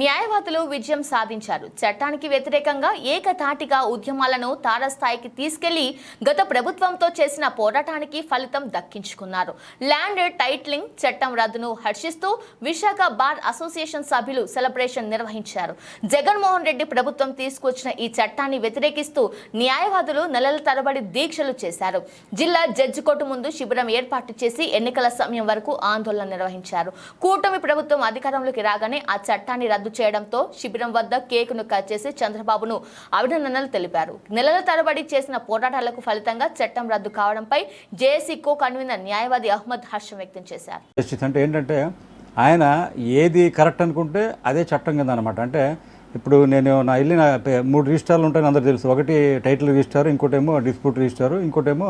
న్యాయవాదులు విజయం సాధించారు. చట్టానికి వ్యతిరేకంగా ఏకతాటిగా ఉద్యమాలను తారస్థాయికి తీసుకెళ్ళి గత ప్రభుత్వంతో చేసిన పోరాటానికి ఫలితం దక్కించుకున్నారు. ల్యాండ్ టైట్లింగ్ చట్టం రద్దును హర్షిస్తూ విశాఖ బార్ అసోసియేషన్ సభ్యులు సెలబ్రేషన్ నిర్వహించారు. జగన్మోహన్ రెడ్డి ప్రభుత్వం తీసుకొచ్చిన ఈ చట్టాన్ని వ్యతిరేకిస్తూ న్యాయవాదులు నెలల తరబడి దీక్షలు చేశారు. జిల్లా జడ్జి కోర్టు ముందు శిబిరం ఏర్పాటు చేసి ఎన్నికల సమయం వరకు ఆందోళన నిర్వహించారు. కూటమి ప్రభుత్వం అధికారంలోకి రాగానే ఆ చట్టాన్ని రద్దు రద్దు చేయడంతో శిబిరం వద్ద కేకును కట్ చేసి చంద్రబాబును అభినందనలు తెలిపారు. నెలల తరబడి చేసిన పోరాటాలకు ఫలితంగా చట్టం రద్దు కావడంపై జేఏసీ కో కన్వీనర్ న్యాయవాది అహ్మద్ హర్షం వ్యక్తం చేశారు. అంటే ఏంటంటే ఆయన ఏది కరెక్ట్ అనుకుంటే అదే చట్టం కింద అనమాట అంటే ఇప్పుడు నేను నా ఇల్లు నా మూడు రిజిస్టార్లు ఉంటాయని అందరూ తెలుసు. ఒకటి టైటిల్ రిజిస్టార్ ఇంకోటేమో డిస్ప్యూట్ రిజిస్టారు ఇంకోటేమో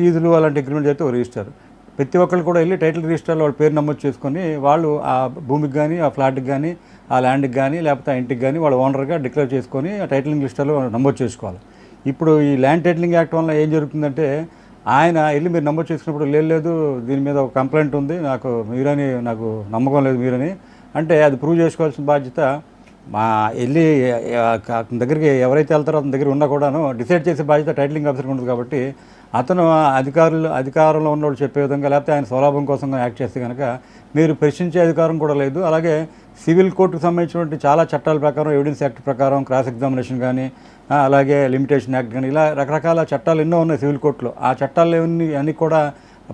లీజులు అలాంటి అగ్రిమెంట్ చేస్తే ఒక రిజిస్టారు ప్రతి ఒక్కరు కూడా వెళ్ళి టైటిల్ రిజిస్టర్లో వాళ్ళ పేరు నమోదు చేసుకొని వాళ్ళు ఆ భూమికి కానీ ఆ ఫ్లాట్కి కానీ ఆ ల్యాండ్కి కానీ లేకపోతే ఆ ఇంటికి కానీ వాళ్ళ ఓనర్గా డిక్లేర్ చేసుకొని ఆ టైటిలింగ్ రిజిస్టర్లో నమోదు చేసుకోవాలి. ఇప్పుడు ఈ ల్యాండ్ టైటిలింగ్ యాక్ట్ వల్ల ఏం జరుగుతుందంటే ఆయన వెళ్ళి మీరు నమోదు చేసుకున్నప్పుడు లేదు లేదు దీని మీద ఒక కంప్లైంట్ ఉంది నాకు మీరని నాకు నమ్మకం లేదు మీరని అంటే అది ప్రూవ్ చేసుకోవాల్సిన బాధ్యత మా వెళ్ళి అతని దగ్గరికి ఎవరైతే వెళ్తారో అతని దగ్గర ఉన్నా కూడాను డిసైడ్ చేసే బాధ్యత టైటిలింగ్ ఆఫీసర్కి ఉంటుంది కాబట్టి అతను అధికారులు అధికారంలో ఉన్నవాళ్ళు చెప్పే విధంగా లేకపోతే ఆయన స్వలాభం కోసం యాక్ట్ చేస్తే కనుక మీరు ప్రశ్నించే అధికారం కూడా లేదు. అలాగే సివిల్ కోర్టుకు సంబంధించినటువంటి చాలా చట్టాల ప్రకారం ఎవిడెన్స్ యాక్ట్ ప్రకారం క్రాస్ ఎగ్జామినేషన్ కానీ అలాగే లిమిటేషన్ యాక్ట్ కానీ ఇలా రకరకాల చట్టాలు ఎన్నో ఉన్నాయి సివిల్ కోర్టులో. ఆ చట్టాలు అన్నీ కూడా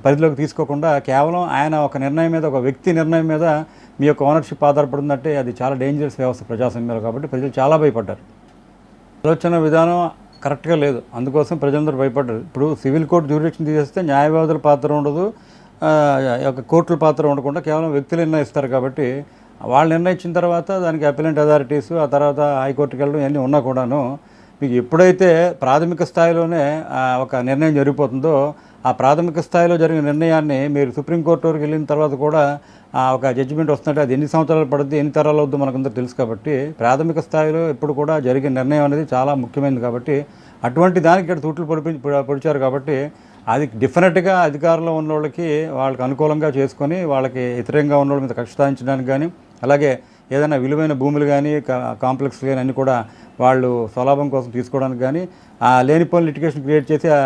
పరిధిలోకి తీసుకోకుండా కేవలం ఆయన ఒక నిర్ణయం మీద ఒక వ్యక్తి నిర్ణయం మీద మీ యొక్క ఓనర్షిప్ ఆధారపడిందంటే అది చాలా డేంజరస్ వ్యవస్థ ప్రజాస్వామ్యంలో కాబట్టి ప్రజలు చాలా భయపడ్డారు. ఆలోచన విధానం కరెక్ట్గా లేదు. అందుకోసం ప్రజలందరూ భయపడ్డారు. ఇప్పుడు సివిల్ కోర్టు జ్యూరిడిక్షన్ తీసేస్తే న్యాయవాదుల పాత్ర ఉండదు. యొక్క కోర్టుల పాత్ర ఉండకుండా కేవలం వ్యక్తులు నిర్ణయిస్తారు కాబట్టి వాళ్ళు నిర్ణయించిన తర్వాత దానికి అపిలెంట్ అథారిటీస్ ఆ తర్వాత హైకోర్టుకి వెళ్ళడం ఇవన్నీ ఉన్నా కూడాను మీకు ఎప్పుడైతే ప్రాథమిక స్థాయిలోనే ఒక నిర్ణయం జరిగిపోతుందో ఆ ప్రాథమిక స్థాయిలో జరిగిన నిర్ణయాన్ని మీరు సుప్రీంకోర్టు వరకు వెళ్ళిన తర్వాత కూడా ఒక జడ్జిమెంట్ వస్తుంటే అది ఎన్ని సంవత్సరాలు పడుద్ది ఎన్ని తరాలు అవుద్దో మనకందరూ తెలుసు కాబట్టి ప్రాథమిక స్థాయిలో ఎప్పుడు కూడా జరిగే నిర్ణయం అనేది చాలా ముఖ్యమైనది కాబట్టి అటువంటి దానికి ఇక్కడ తూట్లు పొడిపి పొడిచారు కాబట్టి అది డెఫినెట్గా అధికారంలో ఉన్న వాళ్ళకి వాళ్ళకి అనుకూలంగా చేసుకొని వాళ్ళకి వ్యతిరేకంగా ఉన్న వాళ్ళ మీద కక్ష సాధించడానికి కానీ అలాగే ఏదైనా విలువైన భూములు కానీ కాంప్లెక్స్ కానీ అన్నీ కూడా వాళ్ళు స్వలాభం కోసం తీసుకోవడానికి కానీ ఆ లేనిపోయిన లిటిగేషన్ క్రియేట్ చేసి ఆ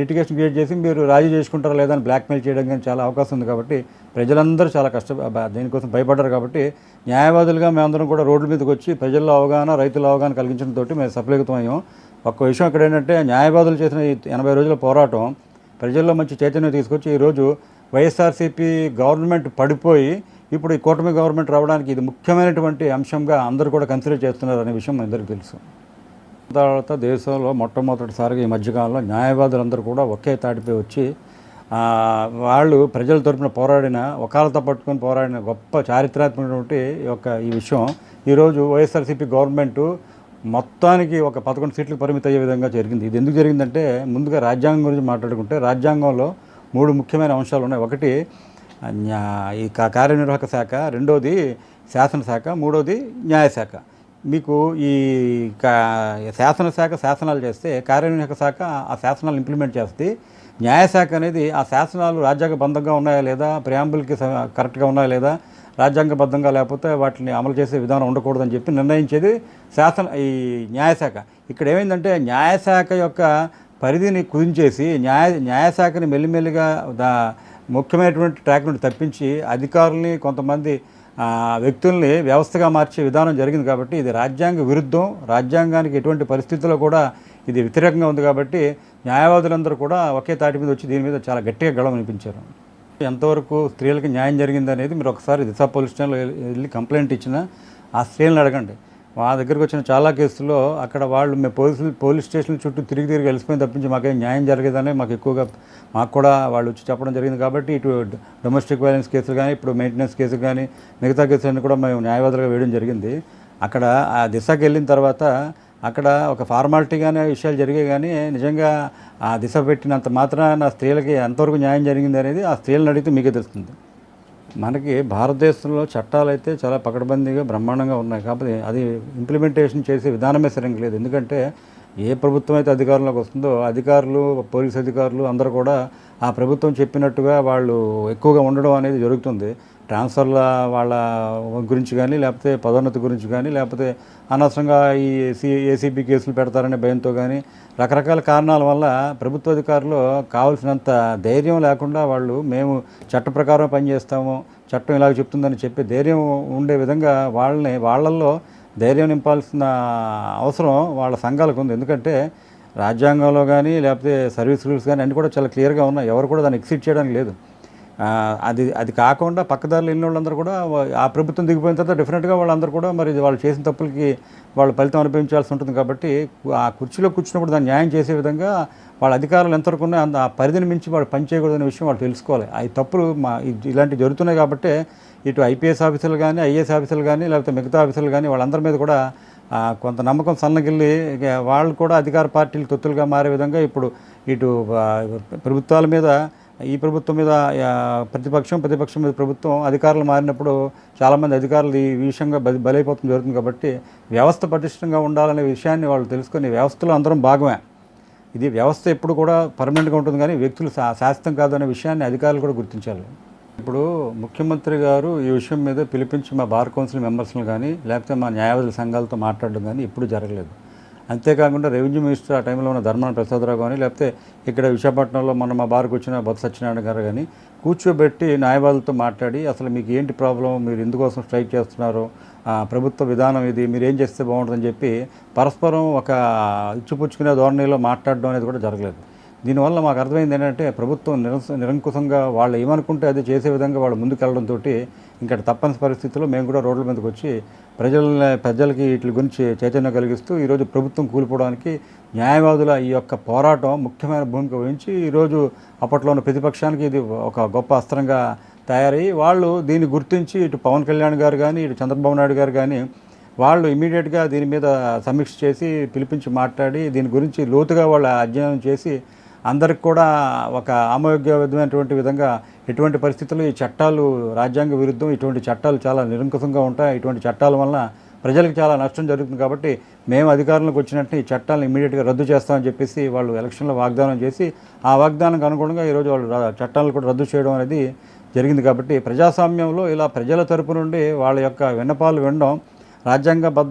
లిటిగేషన్ క్రియేట్ చేసి మీరు రాజీ చేసుకుంటారా లేదా అని బ్లాక్మెయిల్ చేయడం కానీ చాలా అవకాశం ఉంది కాబట్టి ప్రజలందరూ చాలా కష్ట దీనికోసం భయపడ్డారు కాబట్టి న్యాయవాదులుగా మేమందరం కూడా రోడ్ల మీదకి వచ్చి ప్రజల్లో అవగాహన రైతుల అవగాహన కలిగించడంతో మేము సఫలీకృతమయ్యాం ఒక్క విషయం ఇక్కడ ఏంటంటే న్యాయవాదులు చేసిన ఈ ఎనభై రోజుల పోరాటం ప్రజల్లో మంచి చైతన్యం తీసుకొచ్చి ఈరోజు వైఎస్ఆర్సీపీ గవర్నమెంట్ పడిపోయి ఇప్పుడు ఈ కూటమి గవర్నమెంట్ రావడానికి ఇది ముఖ్యమైనటువంటి అంశంగా అందరూ కూడా కన్సిడర్ చేస్తున్నారు అనే విషయం అందరికీ తెలుసు. తర్వాత దేశంలో మొట్టమొదటిసారిగా ఈ మధ్యకాలంలో న్యాయవాదులందరూ కూడా ఒకే తాటిపై వచ్చి వాళ్ళు ప్రజల తరపున పోరాడిన ఒకాలతో పట్టుకొని పోరాడిన గొప్ప చారిత్రాత్మకమైనటువంటి యొక్క ఈ విషయం. ఈరోజు వైఎస్ఆర్సీపీ గవర్నమెంటు మొత్తానికి ఒక పదకొండు సీట్లకు పరిమిత అయ్యే విధంగా జరిగింది. ఇది ఎందుకు జరిగిందంటే ముందుగా రాజ్యాంగం గురించి మాట్లాడుకుంటే రాజ్యాంగంలో మూడు ముఖ్యమైన అంశాలు ఉన్నాయి. ఒకటి ఈ కార్యనిర్వాహక శాఖ రెండోది శాసనశాఖ మూడోది న్యాయశాఖ. మీకు ఈ కా- శాసనశాఖ శాసనాలు చేస్తే కార్యనిర్వాహక శాఖ ఆ శాసనాలు ఇంప్లిమెంట్ చేస్తే న్యాయశాఖ అనేది ఆ శాసనాలు రాజ్యాంగబద్ధంగా ఉన్నాయా లేదా ప్రియాంబుల్కి కరెక్ట్గా ఉన్నాయా లేదా రాజ్యాంగబద్ధంగా లేకపోతే వాటిని అమలు చేసే విధానం ఉండకూడదని చెప్పి నిర్ణయించేది శాసన ఈ న్యాయశాఖ. ఇక్కడ ఏమైందంటే న్యాయశాఖ యొక్క పరిధిని కుదించేసి న్యాయ న్యాయశాఖని మెల్లిమెల్లిగా దా ముఖ్యమైనటువంటి ట్రాక్ నుండి తప్పించి అధికారుల్ని కొంతమంది వ్యక్తుల్ని వ్యవస్థగా మార్చే విధానం జరిగింది కాబట్టి ఇది రాజ్యాంగ విరుద్ధం. రాజ్యాంగానికి ఎటువంటి పరిస్థితుల్లో కూడా ఇది వ్యతిరేకంగా ఉంది కాబట్టి న్యాయవాదులందరూ కూడా ఒకే తాటి మీద వచ్చి దీని మీద చాలా గట్టిగా గళం వినిపించారు. ఎంతవరకు స్త్రీలకు న్యాయం జరిగింది అనేది మీరు ఒకసారి దిశా పోలీస్ స్టేషన్లో వెళ్ళి కంప్లైంట్ ఇచ్చిన ఆ స్త్రీలను అడగండి. మా దగ్గరకు వచ్చిన చాలా కేసుల్లో అక్కడ వాళ్ళు మేము పోలీసులు పోలీస్ స్టేషన్ చుట్టూ తిరిగి తిరిగి వెళ్ళిపోయిన తప్పించి మాకేం న్యాయం జరగదని మాకు ఎక్కువగా మాకు కూడా వాళ్ళు వచ్చి చెప్పడం జరిగింది కాబట్టి ఇటు డొమెస్టిక్ వైలెన్స్ కేసులు కానీ ఇప్పుడు మెయింటెనెన్స్ కేసులు కానీ మిగతా కేసులన్నీ కూడా మేము న్యాయవాదులుగా వేయడం జరిగింది. అక్కడ ఆ దిశకి వెళ్ళిన తర్వాత అక్కడ ఒక ఫార్మాలిటీగానే విషయాలు జరిగాయి కానీ నిజంగా ఆ దిశ పెట్టినంత మాత్రాన స్త్రీలకి ఎంతవరకు న్యాయం జరిగింది అనేది ఆ స్త్రీలను అడిగితే మీకే తెలుస్తుంది. మనకి భారతదేశంలో చట్టాలు అయితే చాలా పకడ్బందీగా బ్రహ్మాండంగా ఉన్నాయి. కాబట్టి అది ఇంప్లిమెంటేషన్ చేసే విధానమే సరిగ్గా లేదు. ఎందుకంటే ఏ ప్రభుత్వం అయితే అధికారంలోకి వస్తుందో అధికారులు పోలీస్ అధికారులు అందరూ కూడా ఆ ప్రభుత్వం చెప్పినట్టుగా వాళ్ళు ఎక్కువగా ఉండడం అనేది జరుగుతుంది. ట్రాన్స్ఫర్ల వాళ్ళ గురించి కానీ లేకపోతే పదోన్నతి గురించి కానీ లేకపోతే అనవసరంగా ఈ సి ఏసీబీ కేసులు పెడతారనే భయంతో కానీ రకరకాల కారణాల వల్ల ప్రభుత్వ అధికారులు కావాల్సినంత ధైర్యం లేకుండా వాళ్ళు మేము చట్ట ప్రకారం పనిచేస్తాము చట్టం ఇలాగ చెప్తుందని చెప్పి ధైర్యం ఉండే విధంగా వాళ్ళని వాళ్ళల్లో ధైర్యం నింపాల్సిన అవసరం వాళ్ళ సంఘాలకు ఉంది. ఎందుకంటే రాజ్యాంగంలో కానీ లేకపోతే సర్వీస్ రూల్స్ కానీ అన్నీ కూడా చాలా క్లియర్గా ఉన్నాయి. ఎవరు కూడా దాన్ని ఎక్సిట్ చేయడానికి లేదు. అది అది కాకుండా పక్కదారులు వెళ్ళిన వాళ్ళందరూ కూడా ఆ ప్రభుత్వం దిగిపోయిన తర్వాత డెఫినెట్గా వాళ్ళందరూ కూడా మరి వాళ్ళు చేసిన తప్పులకి వాళ్ళు ఫలితం అనుభవించాల్సి ఉంటుంది కాబట్టి ఆ కుర్చీలో కూర్చున్నప్పుడు దాన్ని న్యాయం చేసే విధంగా వాళ్ళ అధికారులు ఎంతవరకు ఉన్నాయో అంత ఆ పరిధిని మించి వాళ్ళు పనిచేయకూడదనే విషయం వాళ్ళు తెలుసుకోవాలి. ఈ తప్పులు మా ఇలాంటివి జరుగుతున్నాయి కాబట్టి ఇటు ఐపీఎస్ ఆఫీసర్లు కానీ ఐఏఎస్ ఆఫీసర్లు కానీ లేకపోతే మిగతా ఆఫీసర్లు కానీ వాళ్ళందరి మీద కూడా కొంత నమ్మకం సన్నగిల్లి వాళ్ళు కూడా అధికార పార్టీలు తొత్తులుగా మారే విధంగా ఇప్పుడు ఇటు ప్రభుత్వాల మీద ఈ ప్రభుత్వం మీద ప్రతిపక్షం ప్రతిపక్షం మీద ప్రభుత్వం అధికారులు మారినప్పుడు చాలామంది అధికారులు ఈ విషయంగా బలి బలైపోతుంది జరుగుతుంది కాబట్టి వ్యవస్థ పటిష్టంగా ఉండాలనే విషయాన్ని వాళ్ళు తెలుసుకొని వ్యవస్థలో అందరం భాగమే. ఇది వ్యవస్థ ఎప్పుడు కూడా పర్మనెంట్గా ఉంటుంది కానీ వ్యక్తులు శాస్త్రం శాశ్వతం విషయాన్ని అధికారులు కూడా గుర్తించాలి. ఇప్పుడు ముఖ్యమంత్రి గారు ఈ విషయం మీద పిలిపించి మా బార్ కౌన్సిల్ మెంబర్స్ని కానీ లేకపోతే మా న్యాయవాదుల సంఘాలతో మాట్లాడడం కానీ ఎప్పుడు జరగలేదు. అంతేకాకుండా రెవెన్యూ మినిస్టర్ ఆ టైంలో ఉన్న ధర్మాన ప్రసాదరావు కానీ లేకపోతే ఇక్కడ విశాఖపట్నంలో మన మా బార్కు వచ్చిన బొత్స సత్యనారాయణ గారు కానీ కూర్చోబెట్టి న్యాయవాదులతో మాట్లాడి అసలు మీకు ఏంటి ప్రాబ్లం మీరు ఎందుకోసం స్ట్రైక్ చేస్తున్నారు? ప్రభుత్వ విధానం ఇది మీరు ఏం చేస్తే బాగుంటుందని చెప్పి పరస్పరం ఒక ఇచ్చిపుచ్చుకునే ధోరణిలో మాట్లాడడం అనేది కూడా జరగలేదు. దీనివల్ల మాకు అర్థమైంది ఏంటంటే ప్రభుత్వం నిరంకుశంగా వాళ్ళు ఏమనుకుంటే అది చేసే విధంగా వాళ్ళు ముందుకెళ్ళడంతో ఇంకా తప్పని పరిస్థితుల్లో మేము కూడా రోడ్ల మీదకి వచ్చి ప్రజల ప్రజలకి వీటి గురించి చైతన్యం కలిగిస్తూ ఈరోజు ప్రభుత్వం కూలిపోవడానికి న్యాయవాదుల ఈ యొక్క పోరాటం ముఖ్యమైన భూమిక వహించి ఈరోజు అప్పట్లో ఉన్న ప్రతిపక్షానికి ఇది ఒక గొప్ప అస్త్రంగా తయారయ్యి వాళ్ళు దీన్ని గుర్తించి ఇటు పవన్ కళ్యాణ్ గారు కానీ ఇటు చంద్రబాబు నాయుడు గారు కానీ వాళ్ళు ఇమీడియట్గా దీని మీద సమీక్ష చేసి పిలిపించి మాట్లాడి దీని గురించి లోతుగా వాళ్ళు అధ్యయనం చేసి అందరికి కూడా ఒక ఆమోగ్యమైనటువంటి విధంగా ఎటువంటి పరిస్థితులు ఈ చట్టాలు రాజ్యాంగ విరుద్ధం ఇటువంటి చట్టాలు చాలా నిరంకుశంగా ఉంటాయి. ఇటువంటి చట్టాల వలన ప్రజలకు చాలా నష్టం జరుగుతుంది కాబట్టి మేము అధికారంలోకి వచ్చినట్టు ఈ చట్టాలను ఇమీడియట్గా రద్దు చేస్తామని చెప్పేసి వాళ్ళు ఎలక్షన్లో వాగ్దానం చేసి ఆ వాగ్దానానికి అనుగుణంగా ఈరోజు వాళ్ళు చట్టాలను కూడా రద్దు చేయడం అనేది జరిగింది కాబట్టి ప్రజాస్వామ్యంలో ఇలా ప్రజల తరపు నుండి వాళ్ళ యొక్క విన్నపాలు వినడం రాజ్యాంగబద్ధ